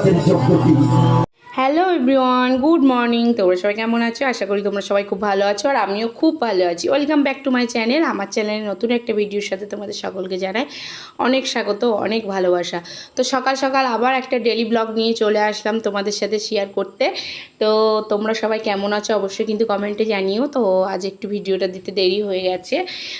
atenção por ti. Hello everyone good morning তোমরা সবাই কেমন আছো? আশা করি তোমরা সবাই খুব ভালো আছো আর আমিও খুব ভালো আছি। Welcome back to my channel আমার চ্যানেলে নতুন একটা ভিডিওর সাথে তোমাদের সকলকে জানাই অনেক স্বাগত, অনেক ভালোবাসা। তো সকাল সকাল আবার একটা ডেলি ব্লগ নিয়ে চলে আসলাম তোমাদের সাথে শেয়ার করতে। তো তোমরা সবাই কেমন আছো? অবশ্যই কিন্তু কমেন্টে জানিও। তো আজ একটু ভিডিওটা দিতে দেরি হয়ে গেছে।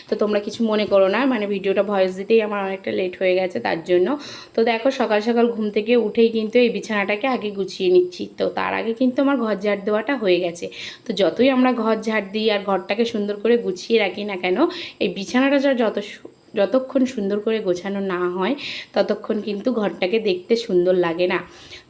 তো তোমরা কিছু মনে করো না মানে ভিডিওটা ভয়েস দিতেই আমার অনেকটা লেট হয়ে গেছে তার জন্য। তো দেখো সকাল সকাল ঘুম থেকে উঠেই কিন্তু এই বিছানাটাকে আগে গুছিয়ে নিচ্ছি। তো তার আগে কিন্তু আমার ঘর ঝাড় দেওয়াটা হয়ে গেছে। তো যতই আমরা ঘর ঝাড় দিই আর ঘরটাকে সুন্দর করে গুছিয়ে রাখি না কেন, এই বিছানাটা যত যতক্ষণ সুন্দর করে গোছানো না হয়, ততক্ষণ কিন্তু ঘরটাকে দেখতে সুন্দর লাগে না।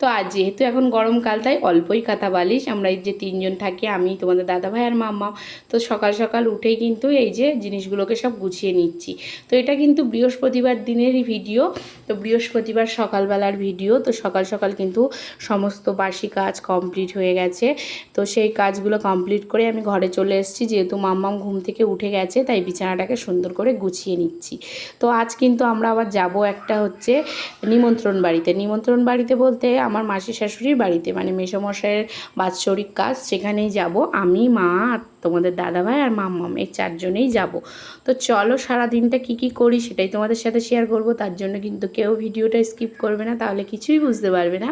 তো আজ যেহেতু এখন গরমকাল, তাই অল্পই কাঁথা বালিশ। আমরা এই যে তিনজন থাকি, আমি, তোমাদের দাদাভাই আর মাম্মা, তো সকাল সকাল উঠেই কিন্তু এই যে জিনিসগুলোকে সব গুছিয়ে নিচ্ছি। তো এটা কিন্তু বৃহস্পতিবার দিনেরই ভিডিও, তো বৃহস্পতিবার সকালবেলার ভিডিও, তো সকাল সকাল কিন্তু সমস্ত বাসি কাজ কমপ্লিট হয়ে গেছে। তো সেই কাজগুলো কমপ্লিট করে আমি ঘরে চলে এসেছি, যেহেতু মাম্মাম ঘুম থেকে উঠে গেছে, তাই বিছানাটাকে সুন্দর করে গুছিয়ে নিচ্ছি। তো আজ কিন্তু আমরা আবার যাব একটা হচ্ছে নিমন্ত্রণ বাড়িতে। নিমন্ত্রণ বাড়িতে বলতে আমার মাসি শাশুড়ির বাড়িতে মানে মেসমশাইয়ের বাৎসরিক কাজ, সেখানেই যাব। আমি, মা তোমাদের দাদাভাই আর মাম্মাম, এই চারজনেই যাব। তো চলো সারা দিনটা কী কী করি সেটাই তোমাদের সাথে শেয়ার করব, তার জন্য কিন্তু কেউ ভিডিওটা স্কিপ করবে না, তাহলে কিছুই বুঝতে পারবে না।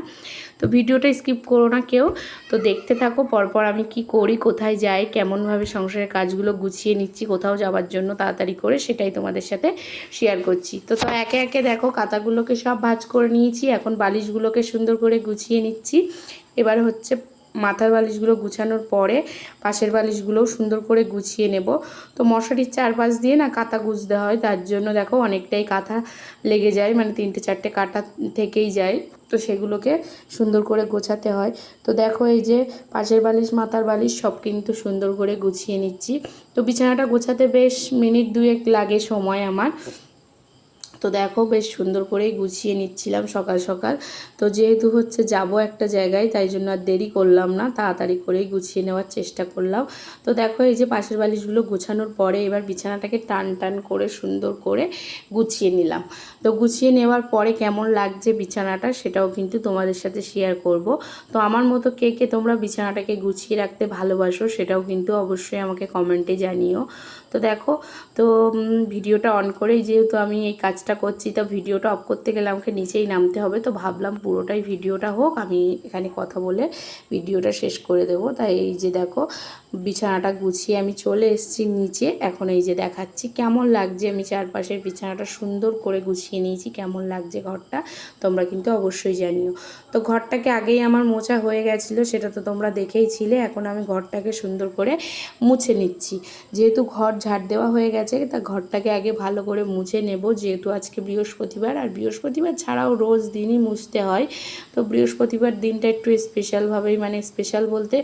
তো ভিডিওটা স্কিপ করো না কেউ, তো দেখতে থাকো, পরপর আমি কি করি, কোথায় যাই, কেমনভাবে সংসারের কাজগুলো গুছিয়ে নিচ্ছি, কোথাও যাওয়ার জন্য তাড়াতাড়ি করে সেটাই তোমাদের সাথে শেয়ার করছি। তো তো একে একে দেখো কাতাগুলোকে সব ভাজ করে নিয়েছি, এখন বালিশগুলোকে সুন্দর করে গুছিয়ে নিচ্ছি। এবার হচ্ছে মাথার বালিশগুলো গুছানোর পরে পাশের বালিশগুলোও সুন্দর করে গুছিয়ে নেব। তো মশারির চারপাশ দিয়ে না কাঁথা গুছতে হয়, তার জন্য দেখো অনেকটাই কাঁথা লেগে যায় মানে তিনটে চারটে কাঁটা থেকেই যায়। তো সেগুলোকে সুন্দর করে গোছাতে হয়। তো দেখো এই যে পাশের বালিশ, মাথার বালিশ সব কিন্তু সুন্দর করে গুছিয়ে নিচ্ছি। তো বিছানাটা গোছাতে বেশ মিনিট দুয়েক লাগে সময় আমার। তো দেখো বেশ সুন্দর করেই গুছিয়ে নিচ্ছিলাম সকাল সকাল। তো যেহেতু হচ্ছে যাব একটা জায়গায়, তাই জন্য আর দেরি করলাম না, তাড়াতাড়ি করেই গুছিয়ে নেওয়ার চেষ্টা করলাম। তো দেখো এই যে পাশের বালিশগুলো গুছানোর পরে এবার বিছানাটাকে টান টান করে সুন্দর করে গুছিয়ে নিলাম। তো গুছিয়ে নেওয়ার পরে কেমন লাগছে বিছানাটা সেটাও কিন্তু তোমাদের সাথে শেয়ার করব। তো আমার মতো কে কে তোমরা বিছানাটাকে গুছিয়ে রাখতে ভালোবাসো সেটাও কিন্তু অবশ্যই আমাকে কমেন্টে জানিও। তো দেখো, তো ভিডিওটা অন করেই যেহেতু আমি এই কাজটা করছি, তো ভিডিওটা অফ করতে গেলে আমাকে নিচেই নামতে হবে। তো ভাবলাম পুরোটাই ভিডিওটা হোক, আমি এখানে কথা বলে ভিডিওটা শেষ করে দেবো। তাই এই যে দেখো, বিছানাটা গুছিয়ে আমি চলে এসেছি নিচে। এখন এই যে দেখাচ্ছি, কেমন লাগছে? আমি চারপাশের বিছানাটা সুন্দর করে গুছিয়ে নিয়েছি, কেমন লাগছে ঘরটা? তোমরা কিন্তু অবশ্যই জানিও। তো ঘরটাকে আগেই আমার মোছা হয়ে গেছিল, সেটা তো তোমরা দেখেই ছিলে। এখন আমি ঘরটাকে সুন্দর করে মুছে নিচ্ছি। যেহেতু ঘর ঝাড় দেওয়া হয়ে গেছে, তা ঘরটাকে আগে ভালো করে মুছে নেব। যেহেতু আজকে বৃহস্পতিবার, আর বৃহস্পতিবার ছাড়াও রোজ দিনই মুছতে হয়। তো বৃহস্পতিবার দিনটা একটু স্পেশালভাবেই মানে স্পেশাল বলতে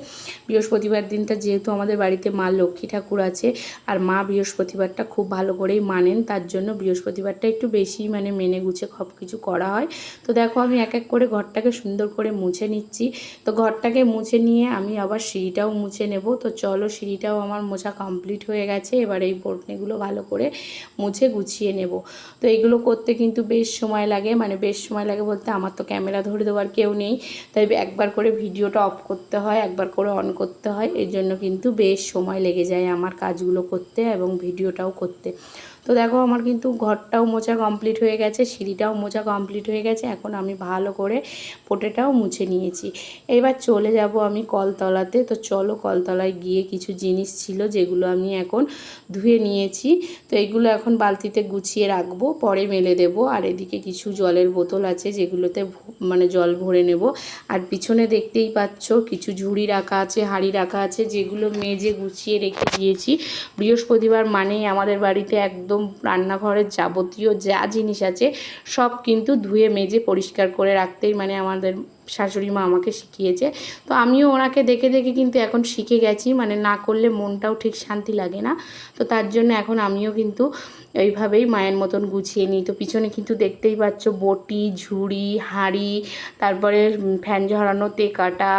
বৃহস্পতিবার দিনটা যেহেতু আমাদের বাড়িতে মা লক্ষ্মী ঠাকুর আছে, আর মা বৃহস্পতিবারটা খুব ভালো করেই মানেন, তার জন্য বৃহস্পতিবারটা একটু বেশি মানে মেনে গুছে সব কিছু করা হয়। তো দেখো আমি এক এক করে ঘরটাকে সুন্দর করে মুছে নিচ্ছি। তো ঘরটাকে মুছে নিয়ে আমি আবার সিঁড়িটাও মুছে নেব। তো চলো সিঁড়িটাও আমার মোছা কমপ্লিট হয়ে গেছে, এবার এই বটনেগুলো ভালো করে মুছে গুছিয়ে নেব। তো এগুলো করতে কিন্তু বেশ সময় লাগে। মানে বেশ সময় লাগে বলতে আমার তো ক্যামেরা ধরে দেওয়ার কেউ নেই। তাই একবার করে ভিডিওটা অফ করতে হয়, একবার করে অন করতে হয়। এর জন্য কিন্তু বেশ সময় লেগে যায় আমার কাজগুলো করতে এবং ভিডিওটাও করতে। তো দেখো আমার কিন্তু ঘরটাও মোছা কমপ্লিট হয়ে গেছে, সিঁড়িটাও মোছা কমপ্লিট হয়ে গেছে, এখন আমি ভালো করে পোটেটাও মুছে নিয়েছি। এবার চলে যাব আমি কলতলাতে, তো চলো কলতলায় গিয়ে কিছু জিনিস ছিল যেগুলো আমি এখন ধুয়ে নিয়েছি। তো এগুলো এখন বালতিতে গুছিয়ে রাখব, পরে মেলে দেব, আর এদিকে কিছু জলের বোতল আছে যেগুলোতে মানে জল ভরে নেব। আর পিছনে দেখতেই পাচ্ছ কিছু ঝুড়ি রাখা আছে, হাঁড়ি রাখা আছে, যেগুলো মেজে গুছিয়ে রেখে দিয়েছি। বৃহস্পতিবার মানেই আমাদের বাড়িতে একদম একদম রান্নাঘরের যাবতীয় যা জিনিস আছে, সব কিন্তু ধুয়ে, মেজে, পরিষ্কার করে রাখতেই মানে আমাদের শাশুড়ি মা আমাকে শিখিয়েছে। তো আমিও ওনাকে দেখে দেখে কিন্তু এখন শিখে গেছি মানে না করলে মনটাও ঠিক শান্তি লাগে না। তো তার জন্য এখন আমিও কিন্তু এইভাবেই মায়ের মতন গুছিয়ে নিই। তো পিছনে কিন্তু দেখতেই পাচ্ছ বটি, ঝুড়ি, হাঁড়ি, তারপরে ফ্যান ঝরানো তেকাটা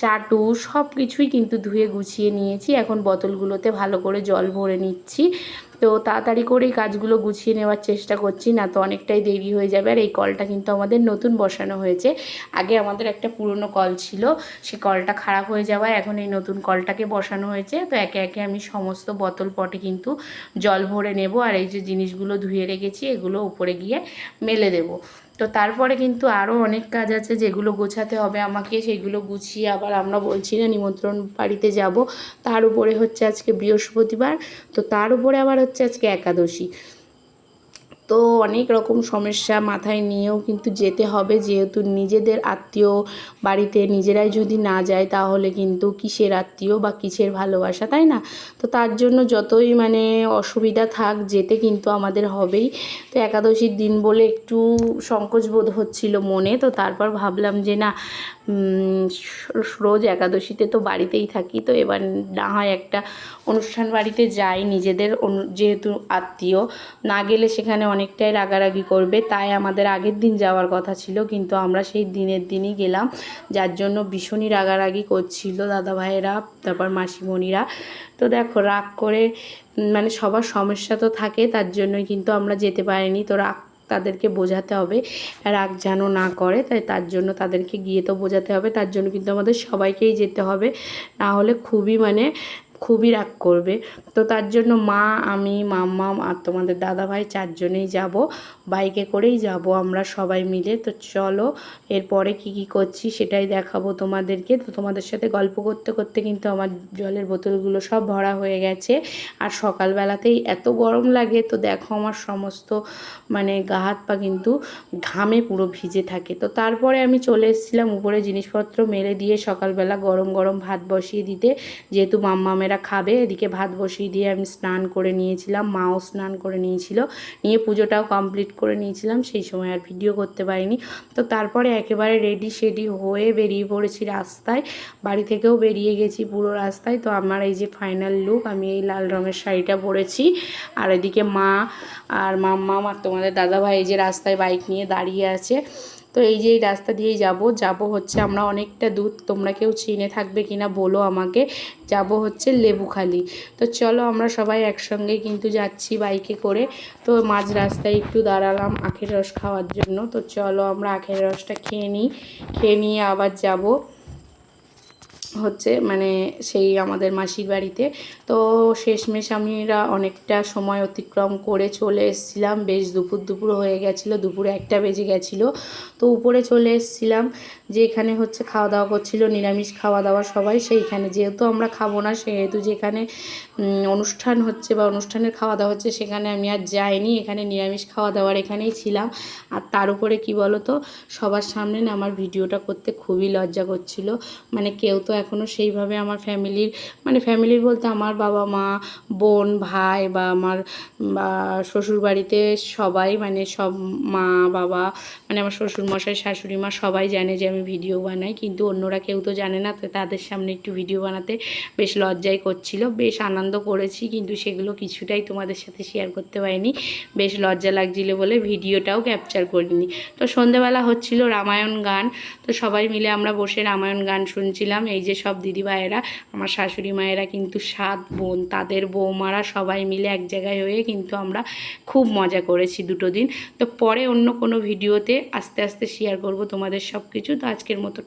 চাটু সব কিছুই কিন্তু ধুয়ে, গুছিয়ে নিয়েছি। এখন বোতলগুলোতে ভালো করে জল ভরে নিচ্ছি। তো তাড়াতাড়ি করেই কাজগুলো গুছিয়ে নেওয়ার চেষ্টা করছি না তো অনেকটাই দেরি হয়ে যাবে আর এই কলটা কিন্তু আমাদের নতুন বসানো হয়েছে। আগে আমাদের একটা পুরনো কল ছিল, সে কলটা খারাপ হয়ে যাওয়ায় এখন এই নতুন কলটাকে বসানো হয়েছে। তো একে একে আমি সমস্ত বোতল পটে কিন্তু জল ভরে নেব আর এই যে জিনিসগুলো ধুয়ে রেখেছি এগুলো উপরে গিয়ে মেলে দেবো। তো তারপরে কিন্তু আরও অনেক কাজ আছে যেগুলো গোছাতে হবে আমাকে, সেগুলো গুছিয়ে আবার আমরা বলছি না নিমন্ত্রণ বাড়িতে যাব। তার উপরে হচ্ছে আজকে বৃহস্পতিবার, তো তার উপরে আবার হচ্ছে আজকে একাদশী। তো অনেক রকম সমস্যা মাথায় নিয়েও কিন্তু যেতে হবে। যেহেতু নিজেদের আত্মীয় বাড়িতে নিজেরাই যদি না যায়, তাহলে কিন্তু কিসের আত্মীয় বা কিসের ভালোবাসা, তাই না? তো তার জন্য যতই মানে অসুবিধা থাক, যেতে কিন্তু আমাদের হবেই। তো একাদশীর দিন বলে একটু সংকোচ বোধ হচ্ছিল মনে। তো তারপর ভাবলাম যে না রোজ একাদশীতে তো বাড়িতেই থাকি, তো এবার না হয় একটা অনুষ্ঠান বাড়িতে যাই, নিজেদের যেহেতু আত্মীয়, না গেলে সেখানে অনেকটাই রাগারাগি করবে, তাই আমাদের আগের দিন যাওয়ার কথা ছিল, কিন্তু আমরা সেই দিনের দিনই গেলাম, যার জন্য ভীষণই রাগারাগি করছিল দাদা ভাইয়েরা তারপর মাসিমণিরা। তো দেখো, রাগ করে মানে সবার সমস্যা তো থাকে, তার জন্যই কিন্তু আমরা যেতে পারিনি, তো রাগ তাদেরকে বোঝাতে হবে। রাগ যেন না করে, তাই তার জন্য তাদেরকে গিয়ে তো বোঝাতে হবে। তার জন্য কিন্তু আমাদের সবাইকেই যেতে হবে। না হলে খুবই মানে খুবই রাগ করবে। তো তার জন্য মা, আমি মাম্মাম আর তোমাদের দাদাভাই চারজনেই যাব। বাইকে করেই যাব আমরা সবাই মিলে। তো চলো, এরপরে কি কি করছি সেটাই দেখাবো তোমাদেরকে। তো তোমাদের সাথে গল্প করতে করতে কিন্তু আমার জলের বোতলগুলো সব ভরা হয়ে গেছে। আর সকালবেলাতেই এত গরম লাগে, তো দেখো আমার সমস্ত মানে গা, হাত পা কিন্তু ঘামে পুরো ভিজে থাকে। তো তারপরে আমি চলে এসেছিলাম উপরে জিনিসপত্র মেলে দিয়ে সকালবেলা গরম গরম ভাত বসিয়ে দিতে। যেহেতু মাম্মামেরা খাবে, এদিকে ভাত বসিয়ে দিয়ে আমি স্নান করে নিয়েছিলাম, মাও স্নান করে নিয়েছিল, নিয়ে পুজোটাও কমপ্লিট করে নিয়েছিলাম, সেই সময় আর ভিডিও করতে পারিনি। তো তারপরে একেবারে রেডি শেডি হয়ে বেরিয়ে পড়েছি রাস্তায়, বাড়ি থেকেও বেরিয়ে গেছি পুরো রাস্তায়। তো আমার এই যে ফাইনাল লুক আমি এই লাল রঙের শাড়িটা পরেছি। আর এদিকে মা আর মাম্মা আর তোমাদের দাদাভাই এই যে রাস্তায় বাইক নিয়ে দাঁড়িয়ে আছে। তো এই যে এই রাস্তা দিয়েই যাব। যাব হচ্ছে আমরা অনেকটা দূর। তোমরা কেউ চিনে থাকবে কিনা বলো আমাকে। যাব হচ্ছে লেবুখালি। তো চলো আমরা সবাই একসঙ্গে কিন্তু যাচ্ছি বাইকে করে। তো মাঝ রাস্তায় একটু দাঁড়ালাম আখের রস খাওয়ার জন্য। তো চলো আমরা আখের রসটা খেয়ে নিই। খেয়ে নিয়ে আবার যাব। হচ্ছে মানে সেই আমাদের মাসির বাড়িতে। তো শেষমেশ আমিরা অনেকটা সময় অতিক্রম করে চলে এসেছিলাম। বেশ দুপুর দুপুর হয়ে গেছিল, দুপুরে একটা বেজে গেছিল। তো উপরে চলে এসেছিলাম, যে এখানে হচ্ছে খাওয়া দাওয়া করছিল, নিরামিষ খাওয়া দাওয়া সবাই। সেইখানে যেহেতু আমরা খাব না, সেহেতু যেখানে অনুষ্ঠান হচ্ছে বা অনুষ্ঠানের খাওয়া দাওয়া হচ্ছে, সেখানে আমি আর যাইনি। এখানে নিরামিষ খাওয়া দাওয়ার এখানেই ছিলাম। আর তার উপরে কী বলো তো সবার সামনে না আমার ভিডিওটা করতে খুবই লজ্জা করছিল। মানে কেউ তো এখনও সেইভাবে আমার ফ্যামিলির মানে ফ্যামিলির বলতে আমার বাবা মা, বোন, ভাই বা আমার, বা শ্বশুর বাড়িতে সবাই মানে সব মা, বাবা মানে আমার শ্বশুর মশাই শাশুড়ি মা সবাই জানে যে আমি ভিডিও বানাই। কিন্তু অন্যরা কেউ তো জানে না, তো তাদের সামনে একটু ভিডিও বানাতে বেশ লজ্জাই করছিল। বেশ আনন্দ করেছি, কিন্তু সেগুলো কিছুটাই তোমাদের সাথে শেয়ার করতে পারিনি। বেশ লজ্জা লাগছিল বলে ভিডিওটাও ক্যাপচার করিনি। তো সন্ধেবেলা হচ্ছিল রামায়ণ গান, তো সবাই মিলে আমরা বসে রামায়ণ গান শুনছিলাম। এই যে সব দিদিভাইয়েরা আমার শাশুড়ি মায়েরা কিন্তু সাত বোন, তাদের বৌমারা সবাই মিলে এক জায়গায় হয়ে কিন্তু আমরা খুব মজা করেছি দুটো দিন। তো পরে অন্য কোনো ভিডিওতে আস্তে আস্তে শেয়ার করব তোমাদের সব কিছু তো আজকের মতো